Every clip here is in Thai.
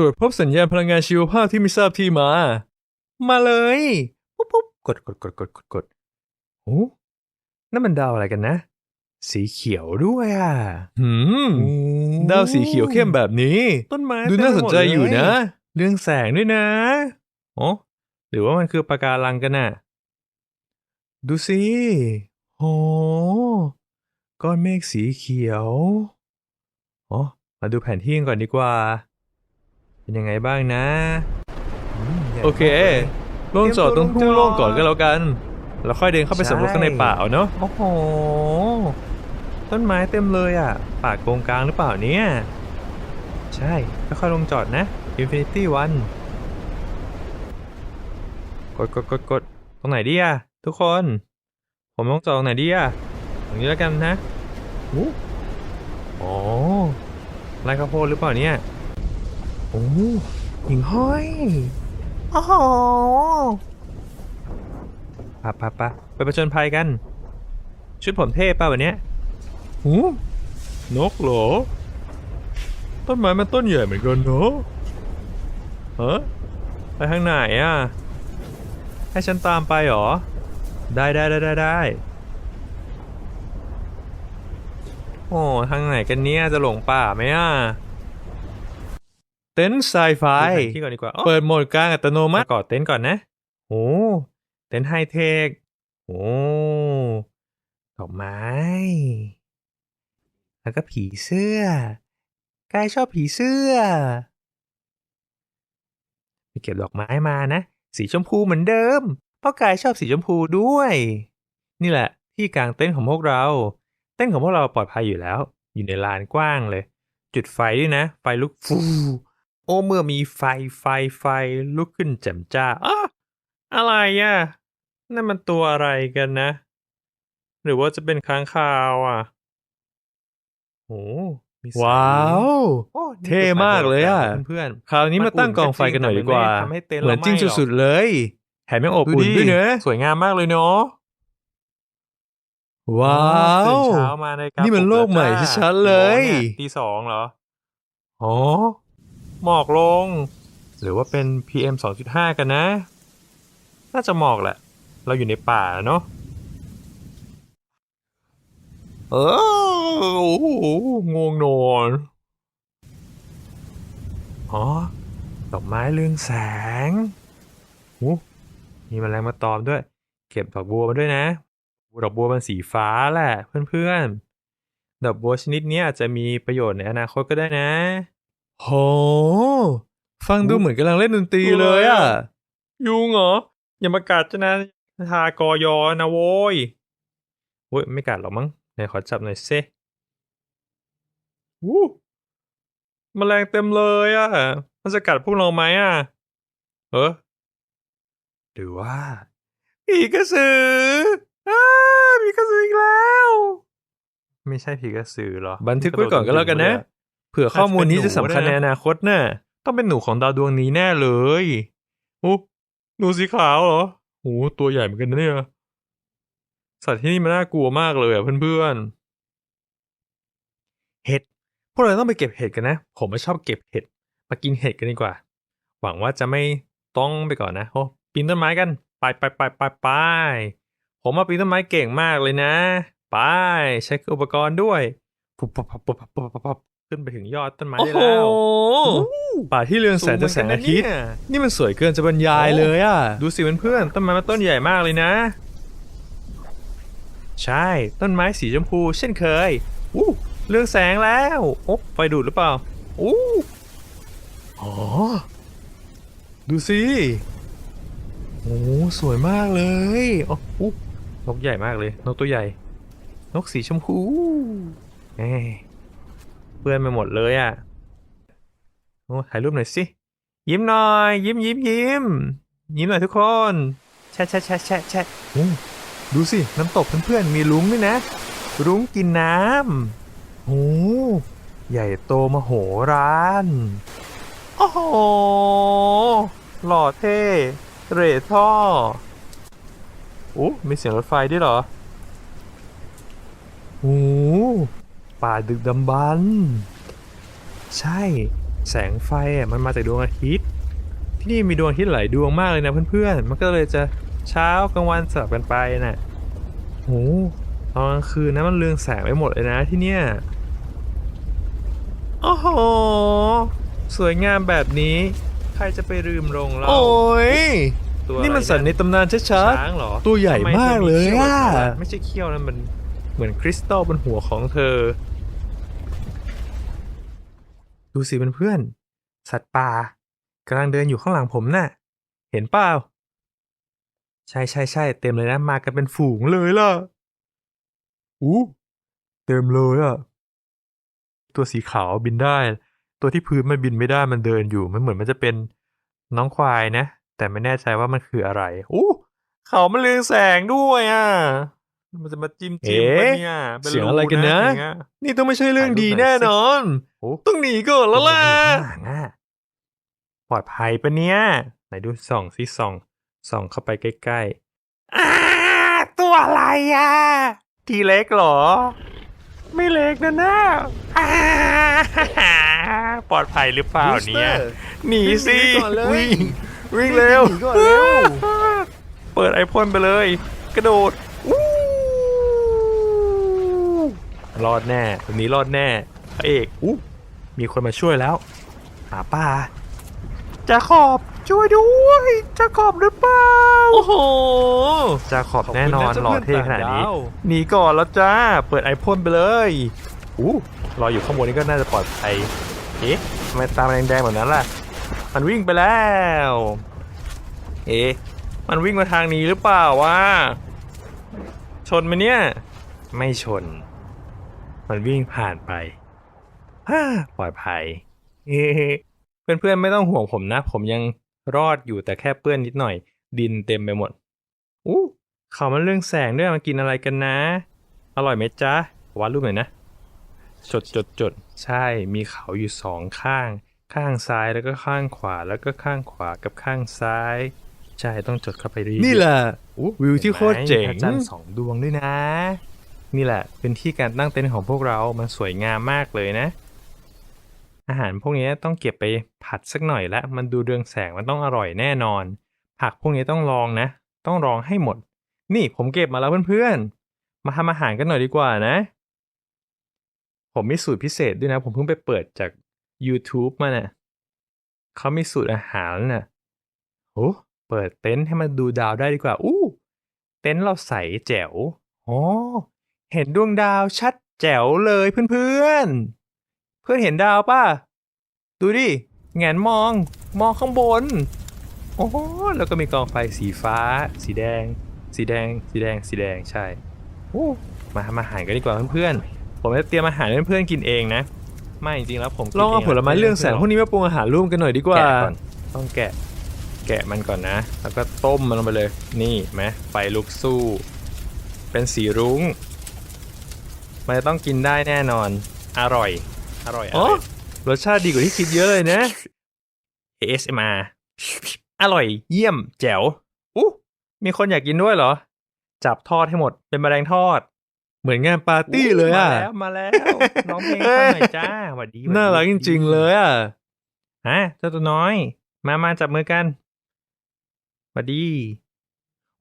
รวจพบสัญญาณพลังงานชีวภาพที่ไม่ทราบที่มา มาเลยปุ๊บปุ๊บกดกดกดกดกดกดโอ้นั่นมันดาวอะไรกันนะ สีเขียวด้วยอะหืมดาวสีเขียวเข้มแบบนี้ ต้นไม้ดูน่าสนใจอยู่นะเต็มไปหมดเลเรื่องแสงด้วยนะอ๋อหรือว่ามันคือปะการังกันน่ะ ดูสิโอ้ก้อนเมฆสีเขียว อ๋อ มาดูแผนที่กันก่อนดีกว่า เป็นยังไงบ้างนะอืมใหญ่โอเคมากลยลงจอดตรงเตรีทุ่ยงมตัวโล่งก่อนก็แล้วกัน แล้วค่อยเดินเข้าไปสำรวจใช่ข้างในป่าเอาเนาะโอ้โห ต้นไม้เต็มเลยอะ ป่าโกงกลางหรือเปล่าเนี่ย ใช่ค่อยๆลงจอดนะ Infinity One กดกดกดกดตรงไหนดีอะ ทุกคน ผมต้องจอดตรงไหนดีอะตรงนี้แล้วกันนะอู้อ๋อไร่ข้าวโพดหรือเปล่าเนี่ย โอ้หิ่งห้อยโอ้โหปะปะปะไปประจนภัยกัน ชุดผมเท่ป่ะวันเนี้ยหูนกเหรอ ต้นไม้มันต้นใหญ่เหมือนกันเนาะเฮ้ไปทางไหนอะ ให้ฉันตามไปเหรอ ได้ได้ได้ได้ได้โอ้ทางไหนกันเนี่ยจะหลงป่าไหมอะเต็นท์ไซไฟดูแผนที่ก่อนดีกว่าอ๋อเปิดโหมดกลางอัตโนมัติก่อเต็นท์ก่อนนะโอ้เต็นท์ไฮเทคโอ้ดอกไม้ แล้วก็ผีเสื้อกายชอบผีเสื้อไปเก็บดอกไม้มานะ สีชมพูเหมือนเดิม เพราะกายชอบสีชมพูด้วย นี่แหละ ที่กลางเต็นท์ของพวกเรา เต็นท์ของพวกเราปลอดภัยอยู่แล้ว อยู่ในลานกว้างเลย จุดไฟด้วยนะ ไฟลุกฟูโอ้เมื่อมีไฟไฟไฟลุกขึ้นแจ่มจ้าอ้าอะไรอะนั่นมันตัวอะไรกันนะ หรือว่าจะเป็นค้างคาวอะโอ้มีแสงว้าวโอ้นี่เท่มากเลยอะเพื่อนคราวนี้มาตั้งกองไฟกันหน่อยดีกว่ามันอุ่นก็จริงแต่มันไม่ทำให้เต็นท์เหมือนเราจริงไหม้หรอกสุดๆเลยแถมยังอบอุ่นดูดิด้วยเนอะสวยงามมากเลยเนาะว้าตื่วนเช้ามาในการนี่มันปโลกใหม่แล้วจ้าชัดๆเลยกี่โมงนี่ตีสองเหรอ อ๋อ หมอกลง หรือว่าเป็น PM 2.5 กันนะ น่าจะหมอกแหละ เราอยู่ในป่าเนาะเออโอ้โหงวงนอน อ๋อ ดอกไม้เรืองแสงโอ้มีแมลงมาตอมด้วย เก็บดอกบัวมาด้วยนะดอกบัวมันสีฟ้าแหละเพื่อนๆ ดอกบัวชนิดนี้อาจจะมีประโยชน์ในอนาคตก็ได้นะ โห ฟังดูเหมือนกำลังเล่นดนตรีเลยอะ ยุงเหรอ อย่ามากัดจะนะทากอยอนะโว้ยเว้ยไม่กัดหรอกมั้งไหนขอจับหน่อยเซวู้แมลงเต็มเลยอะ มันจะกัดพวกเราไหมอะ เออหรือว่าผีกระสืออ้าผีกระสืออีกแล้ว ไม่ใช่ผีกระสือหรอ บันทึกไว้ก่อนก็แล้วกันนะ เผื่อข้อมูลนี้จะสำคัญในอนาคตน่ะ ต้องเป็นหนูของดาวดวงนี้แน่เลยโอ้หนูสีขาวเหรอโอ้ตัวใหญ่เหมือนกันนะเนี่ย สัตว์ที่นี่มันน่ากลัวมากเลยอะเพื่อนๆ เห็ด พวกเราต้องไปเก็บเห็ดกันนะ ผมไม่ชอบเก็บเห็ด มากินเห็ดกันดีกว่า หวังว่าจะไม่ต้องไปก่อนนะ โอ้ปีนต้นไม้กัน ไปไปไปไปไป ผมมาปีนต้นไม้เก่งมากเลยนะ ไป ใช้อุปกรณ์ด้วยปุ๊บปั๊บปั๊บปั๊บปั๊บปับ ขึ้นไปถึงยอดต้นไม้โอ้ได้โหแล้วป่าที่เรืองแสงจากแสงอาทิตย์นี่มันสวยเกินจะบรรยายเลยอะ ดูสิเพื่อนๆต้นไม้มันต้นใหญ่มากเลยนะ ใช่ต้นไม้สีชมพู เช่นเคยอู้เรืองแสงแล้วโอ้ไฟดูดหรือเปล่าอู้อ๋อดูสิโอ้สวยมากเลยโอ้อู้นกใหญ่มากเลย นกตัวใหญ่ นกสีชมพูแหม เพื่อนไปหมดเลยอะโอ้ถ่ายรูปหน่อยสิ ยิ้มหน่อย ยิ้มยิ้มยิ้ม ยิ้มหน่อยทุกคน แชะแชะแชะแชะแชะโอ้ดูสิ น้ำตกเพื่อนๆมีลุงด้วยนะรุ้งกินน้ำโอ้ใหญ่โตมโหฬารโอ้โห หล่อเท่ เรทท่อโอ้มีเสียงรถไฟด้วยเหรอโห ป่าดึกดำบรรพ์ใช่มแสงไฟอะมันมาจากดวงอาทิตย์ ที่นี่มีดวงอาทิตย์หลายดวงมากเลยนะเพื่อนๆ มันก็เลยจะเช้ากลางวันสลับกันไปน่ะโหตอนกลางคืนนะมันเรืองแสงไปหมดเลยนะที่เนี่ยโอ้โห สวยงามแบบนี้ ใครจะไปลืมลงเราโอ้ยตัวอะไรนี่มันสัตว์ในตำนานชัดช้างเหรอ ตัวใหญ่ทำไธอมากเลยขี้วอะแบบนั้นไม่ใช่เขี้ยวนะมัน เหมือนคริสตัลบนหัวของเธอ ดูสิเพื่อนๆสัตว์ป่ากำลังเดินอยู่ข้างหลังผมน่ะ เห็นเปล่า ใช่ใช่ใช่เต็มเลยนะ มากันเป็นฝูงเลยล่ะ อู้เต็มเลยอะตัวสีขาวบินได้ ตัวที่พื้นมันบินไม่ได้มันเดินอยู่ มันเหมือนมันจะเป็นน้องควายนะ แต่ไม่แน่ใจว่ามันคืออะไรอู้เขามันเรืองแสงด้วยอะ มันจะมาจิ้มจิ้มเอ๊ะปะเนี่ยป็เสียงอะไรกันนะอย่างเงี้ยนี่ต้องไม่ใช่เรื่องดีถ่ายรูปหน่แน่อยสินอนโอ้ต้องหนีก่อนแล้วล่ะข้างหลังอะปลอดภัยปะเนี่ย ไหนดูส่องสิส่อง ส่องเข้าไปใกล้ๆอ้าตัวอะไรอะ ทีเล็กเหรอ ไม่เล็กนะนะอ้าปลอดภัยหรือเปล่าเนี่ย หนีสิ วิ่งหนีก่อนเลยวิ่งวิ่งเร็วหนีก่อนเร็ว เปิดไอพ่นไปเลย กระโดดอู้ รอดแน่แบบนี้รอดแน่พระเอกอู้มีคนมาช่วยแล้ว หาป้าจะขอบช่วยด้วยจะขอบหรือเปล่าโอ้โหจะขอบแน่นอนขอบคุณนะหล่อเท่ขนาดนี้เจ้าเพื่อนต่างดาวหนีก่อนแล้วจ้าเปิดไอพ่นไปเลยอู้รออยู่ข้างบนนี้ก็น่าจะปลอดภัยเอ๊ะทำไมตามันแดงๆแบบนั้นล่ะ มันวิ่งไปแล้ว เอ๊ะมันวิ่งมาทางนี้หรือเปล่าวะชนไหมเนี่ย ไม่ชน มันวิ่งผ่านไปฮ่าปลอดภัยเอ๊ะเพื่อนๆไม่ต้องห่วงผมนะ ผมยังรอดอยู่แต่แค่เปื้อนนิดหน่อย ดินเต็มไปหมดอู้เขามันเรื่องแสงด้วยมันกินอะไรกันนะ อร่อยไหมจ๊ะวาดรูปหน่อยนะ จดจดจดใช่มีเขาอยู่สองข้าง ข้างซ้ายแล้วก็ข้างขวาแล้วก็ข้างขวากับข้างซ้าย ใช่ต้องจดเข้าไปดีนี่แหละอู้วิวที่โคตรเจ๋งห็นไหมมีพระจันทร์สองดวงด้วยนะ นี่แหละเป็นที่การตั้งเต็นท์ของพวกเรา มันสวยงามมากเลยนะ อาหารพวกนี้ต้องเก็บไปผัดสักหน่อยละมันดูเรืองแสงมันต้องอร่อยแน่นอน ผักพวกนี้ต้องลองนะ ต้องลองให้หมด นี่ผมเก็บมาแล้วเพื่อนๆ มาทำอาหารกันหน่อยดีกว่านะ ผมมีสูตรพิเศษด้วยนะ ผมเพิ่งไปเปิดจาก YouTube มาเน่ะเขามีสูตรอาหารน่ะโอ้เปิดเต็นท์ให้มันดูดาวได้ดีกว่า อู้ เต็นท์เราใสแจ๋ว อ๋อ เห็นดวงดาวชัดแจ๋วเลยเพื่อนๆ เพื่อนเห็นดาวป่ะ ดูดิแงนมองมองข้างบน โอ้โหแล้วก็มีกองไฟสีฟ้า สีแดง สีแดง สีแดง สีแดงใช่โอ้มาทำอาหารกันดีกว่าเพื่อนๆ ผมจะเตรียมอาหารให้เพื่อนๆกินเองนะ ไม่จริงๆแล้วผมกินลองเอางผลไม้เรื่องแสงพวกนี้มาปรุงอาหารร่วมกันหน่อยดีกว่าแกะก่อนต้องแกะ แกะมันก่อนนะ แล้วก็ต้มมันลงไปเลย นี่เห็นไหมไฟลุกสู้ เป็นสีรุ้ง มันจะต้องกินได้แน่นอน อร่อย อร่อยออ๋อร่อย รสชาติดีกว่าที่คิดเยอะเลยนะ ASMR อร่อยเยี่ยมแจ๋วอู้มีคนอยากกินด้วยเหรอ จับทอดให้หมดเป็นแมลงทอดเหมือนงานปาร์ตี้เลยอะ มาแล้ว มาแล้ว น้องเพลงฟังหน่อยจ้าหวัดดีหวัดดีน่ารักจริง ๆ เลยอะ ฮะเจ้าตัวน้อย มามาจับมือกันหวัดดี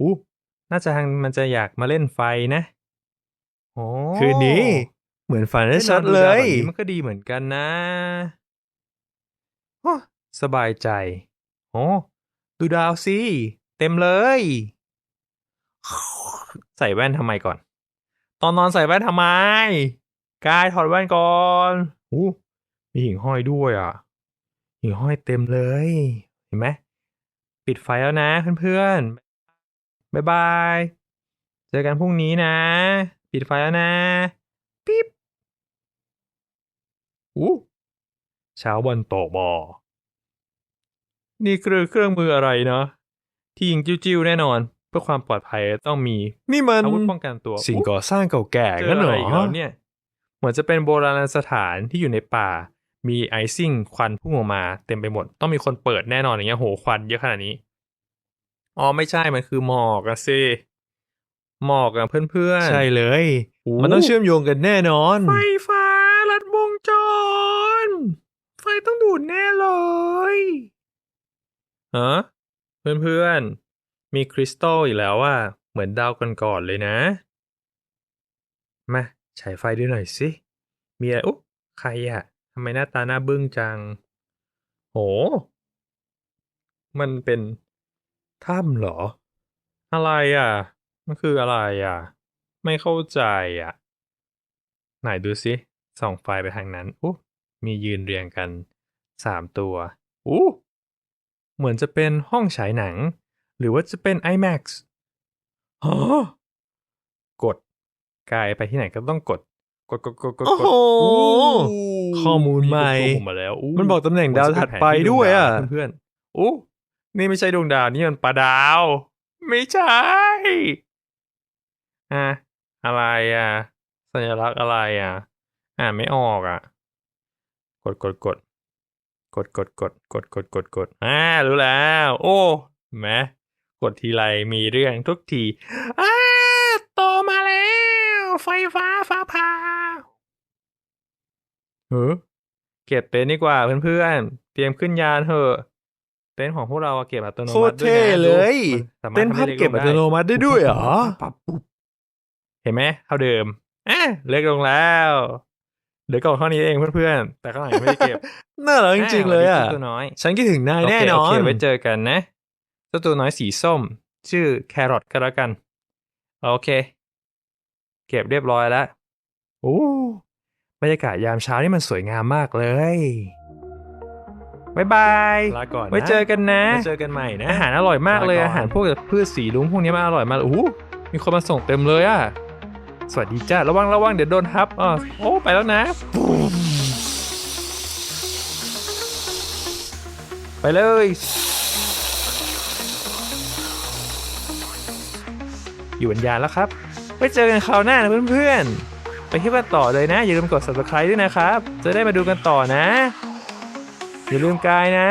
อู้น่าจะทางมันจะอยากมาเล่นไฟนะโอ้ คืนนี้ เหมือนฝันได้ได้ชัดนอนเลดาวยแบบนี้มันก็ดีเหมือนกันนะโอ้สบายใจโอ้ดูดาวสิ เต็มเลย ใส่แว่นทำไมก่อน ตอนนอนใส่แว่นทำไม กายถอดแว่นก่อนอู้มีหิ่งห้อยด้วยอะ หิ่งห้อยเต็มเลย เห็นไหม ปิดไฟแล้วนะเพื่อนๆ บ๊ายบาย เจอกันพรุ่งนี้นะ ปิดไฟแล้วนะปิ๊บอู้เช้าวันต่อมอนี่คือเครื่องมืออะไรเนาะที่ยิงจิ้วๆแน่นอน เพื่อความปลอดภัยต้องมี นี่มันอาวุธป้องกันตัว สิ่งก่อสร้างเก่าแก่เจองั้นอะเหรไรออีกแล้วเนี่ยเหมือนจะเป็นโบราณสถานที่อยู่ในป่า มีไอซิ่งควันพุ่งออกมา เต็มไปหมด ต้องมีคนเปิดแน่นอนอย่างเงี้ยโหควันเยอะขนาดนี้ อ๋อไม่ใช่มันคือหมอกอะสิ หมอกอะเพื่อนๆ ใช่เลยโอ้มันต้องเชื่อมโยงกันแน่นอน ไฟฟ้าลัดวงจร ไฟต้องดูดแน่เลยฮะเพื่อนๆ มีคริสตัลอีกแล้วว่าเหมือนดาวก่อนๆเลยนะ มาฉายไฟดูหน่อยสิ มีอะไรอุ๊ใครอะทำไมหน้าตาหน้าบึ้งจัง โห มันเป็นถ้ำเหรอ อะไรอะ มันคืออะไรอะ ไม่เข้าใจอะ ไหนดูสิส่องไฟไปทางนั้นอู้มียืนเรียงกันสามตัวอู้เหมือนจะเป็นห้องฉายหนัง หรือว่าจะเป็น IMAX ฮะกดกายไปที่ไหนก็ต้องกด กดกดกดกดโอ้กโหดข้อมูลใหม่นี่เป็นตัวผมมาแล้วอู้มันบอกตำแหน่งดาวถัดไปด้วยอะเพื่อนๆอู้นี่ไม่ใช่ดวงดาวนี่มันปลาดาว ไม่ใช่ อะอะไรอะ สัญลักษณ์อะไรอะ อ่านไม่ออกอะ กดกดกดกดกดกดกดกดกดกดอ่ารู้แล้ว โอ้เห็นไหมกดทีไรมีเรื่องทุกทีอ่าโตมาแล้ว ไฟฟ้าฟ้าผ่าเออเก็บเต็นท์ดีกว่าเพื่อนๆ เตรียมขึ้นยานเถอะ เต็นท์ของพวกเราอะเก็บอัตโนโคมัตรติด้วยเท่นะเลยดูมันสามารถเต้นทำภาให้พล็เก็บลอังตโนมัติได้ด้วยเหรอ เห็นไหมเท่าเดิมอะเล็กลงแล้วเหลือกล่องเท่านี้เองเพื่อนๆ แต่ข้างหลังยังไม่ได้เก็บ น่ารักจริงๆเลยอะาสวัสดีตัวน้อย ฉันคิดถึงนายโอเคแน่นอโอนเคไว้เจอกันนะเจ้าตัวน้อยสีส้ม ชื่อแครอทก็แล้วกัน โอเค เก็บเรียบร้อยแล้วโอ้บรรยากาศยามเช้านี่มันสวยงามมากเลยบายบายลาก่อนนะไว้เจอกันนะไว้เจอกันใหม่นะ อาหารอร่อยมากเลยลาก่อนอาหารพวกแบบพืชสีรุ้งพวกนี้มันอร่อยมากเลยโอ้โหมีคนมาส่งเต็มเลยอะ สวัสดีจ้าระวังระวังเดี๋ยวโดนทับอะโอ้ไปแล้วนะ ไปเลยอยู่บนยานแล้วครับ ไว้เจอกันคราวหน้านะเพื่อนๆ ไปที่บ้านต่อเลยนะ อย่าลืมกด subscribe ด้วยนะครับ จะได้มาดูกันต่อนะ อย่าลืมกายนะ